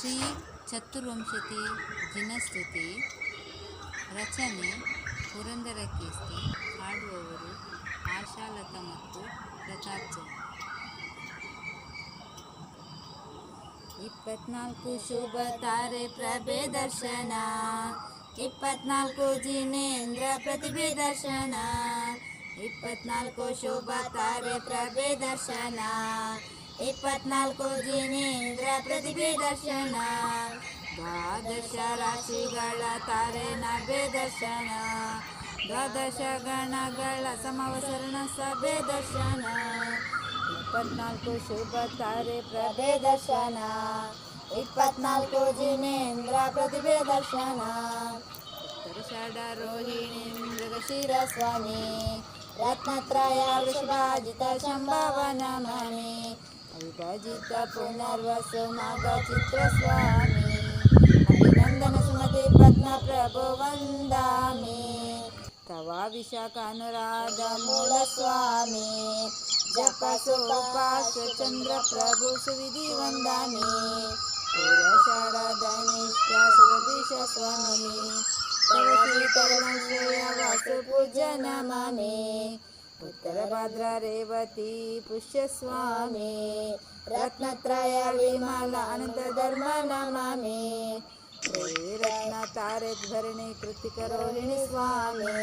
ಶ್ರೀ ಚತುರ್ವಂಶತಿ ದಿನಸ್ತುತಿ ರಚನೆ ಪುರಂದರ ಕೀರ್ತಿ ಹಾಡುವವರು ಆಶಾಲತಾ ಮತ್ತು ಪ್ರತಾಪ್ ಚಂದ್ರ ಇಪ್ಪತ್ನಾಲ್ಕು ಶುಭ ತಾರೆ ಪ್ರಭೆ ದರ್ಶನ. ಇಪ್ಪತ್ನಾಲ್ಕು ಜಿನೇಂದ್ರ ಪ್ರತಿಭೆ ದರ್ಶನ. ಇಪ್ಪತ್ನಾಲ್ಕು ಶುಭ ತಾರೆ ಪ್ರಭೆ ದರ್ಶನ. ಇಪ್ಪತ್ನಾಲ್ಕು ಜಿನೇಂದ್ರ ಪ್ರತಿಭೆ ದರ್ಶನ. ದ್ವಾದಶ ರಾಶಿಗಳ ತಾರೆ ನಭೆ ದರ್ಶನ. ದ್ವಾದಶ ಗಣಗಳ ಸಮವಸರಣ ಸಭೆ ದರ್ಶನ. ಇಪ್ಪತ್ನಾಲ್ಕು ಶುಭ ತಾರೆ ಪ್ರಭೆ ದರ್ಶನ. ಇಪ್ಪತ್ನಾಲ್ಕು ಜಿನೇಂದ್ರ ಪ್ರತಿಭೆ ದರ್ಶನ. ಷಡ ರೋಹಿಣಿ ಮೃಗಶಿರ ಸ್ವಾಮಿ. ರತ್ನತ್ರಯ ವೃಷಭಾಜಿತ ಶಂಭವನ ಮಣಿ विभजित पुनर्वसुमाग चित्रस्वामी अभिनन्दन सुमते पद्मप्रभो वन्दामि। तवा विशाखानुराधमूलस्वामी जपसोपाश्वचन्द्रप्रभु सुविधि वन्दामि पुरशाराधनिष्ठा तव श्रीकरणं श्रेयवासु पूजनमामि उत्तरभद्रा रेवती पुष्यस्वामी रत्नत्रय विमल अनन्तधर्म नमामि श्रीरत्नतारेध्वरिणि कृतिकरोहिणि स्वामी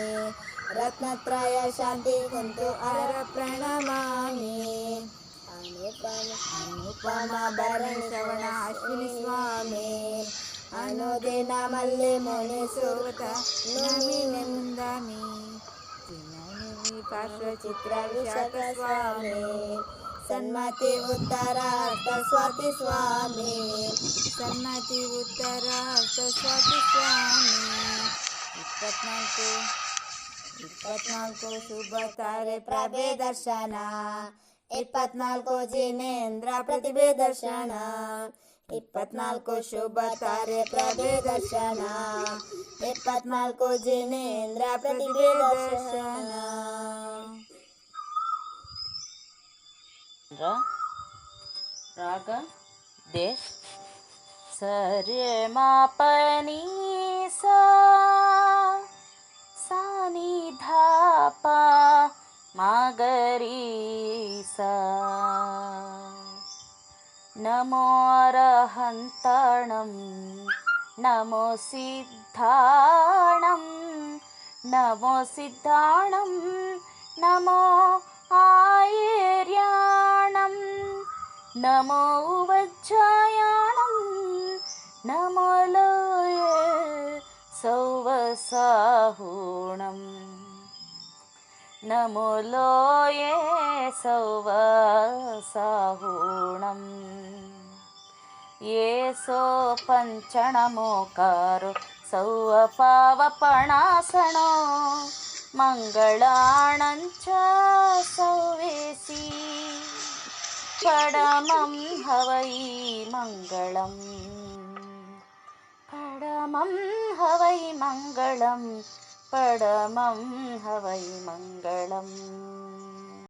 रत्नत्रय शान्ति कुन्तु अर प्रणमामि अनुपमा भरणि श्रवण अश्विनि स्वामी अनुदिन मल्ले मुनि सुवत नमि नन्दामि ಧರಣಿ ಕೃತಿಕ ರೋಹಿಣಿ ಸ್ವಾಮಿ ರತ್ನತ್ರಯ ಶಾಂತಿ ಕುಂತು ಅರ ಪ್ರಣಮಾಮಿ ಅನುಪಮ ಭರಣಿ ಶ್ರವಣ ಅಶ್ವಿನಿ ಸ್ವಾಮಿ ಅನುದಿನ ಮಲ್ಲೆ ಮುನಿ ಸುವತ ನಮಿ ನಂದಾಮಿ ಚಿನ್ನನಿ ಪಾರ್ಶ್ವ ಚಿತ್ರ ವಿಶಾಖ ಸ್ವಾಮಿ ಸನ್ಮತಿ ಉತ್ತರ ಹಸ್ತ ಸ್ವಾತಿ ಸ್ವಾಮಿ ಸನ್ಮತಿ ಉತ್ತರ ಹಸ್ತ ಸ್ವಾತಿ ಸ್ವಾಮಿ ಇಪ್ಪತ್ನಾಲ್ಕು ಇಪ್ಪತ್ನಾಲ್ಕು ಶುಭ ತಾರೆ ಪ್ರಭೆ ದರ್ಶನ ಇಪ್ಪತ್ನಾಲ್ಕು ಜಿನೇಂದ್ರ ಪ್ರತಿಭೆ ದರ್ಶನ राग देश। सरे मापनी सा निधाप मागरी सा। नमो रहन्तणं नमो सिद्धाणं नमो सिद्धाणं नमो आयर्या नमो वज्रायाणं नमलय सौवसाहूणं नमो लोये सौवसाहूणम् ఏసో పంచణమోకారు సౌవ పావపణాసణో మంగళాణంచ సౌవేసి പടമം ഹവൈ മംഗളം. പടമം ഹവൈ മംഗളം പടമം ഹവൈ മംഗളം.